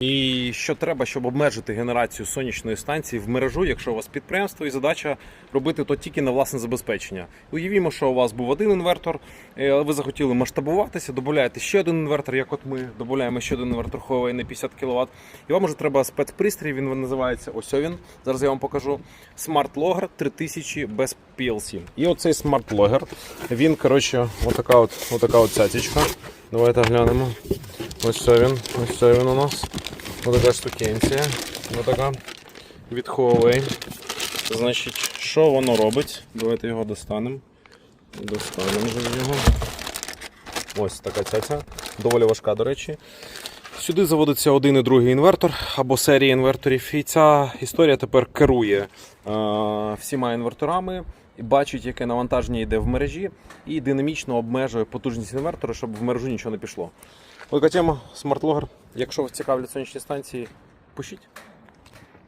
І що треба, щоб обмежити генерацію сонячної станції в мережу, якщо у вас підприємство і задача робити то тільки на власне забезпечення. Уявімо, що у вас був один інвертор, е, ви захотіли масштабуватися, додаєте ще один інвертор, як от ми додаємо ще один інвертор Huawei на 50 кВт. І вам вже треба спецпристрій, він називається ось він. Зараз я вам покажу. Smart Logger 3000 без PLC. І оцей Smart Logger, він, коротше, отака от, отака от цятічка. Давайте глянемо. Ось це він, ось це він у нас. Ось така штукенція. Ось така від. Значить, що воно робить? Давайте його достанемо. Достанемо його. Ось така цяця. Доволі важка, до речі. Сюди заводиться один і другий інвертор або серія інверторів. І ця історія тепер керує е, всіма інверторами, бачить, яке навантаження йде в мережі, і динамічно обмежує потужність інвертора, щоб в мережу нічого не пішло. Велика тема Logger. Якщо вас цікавлять сонячні станції, пишіть.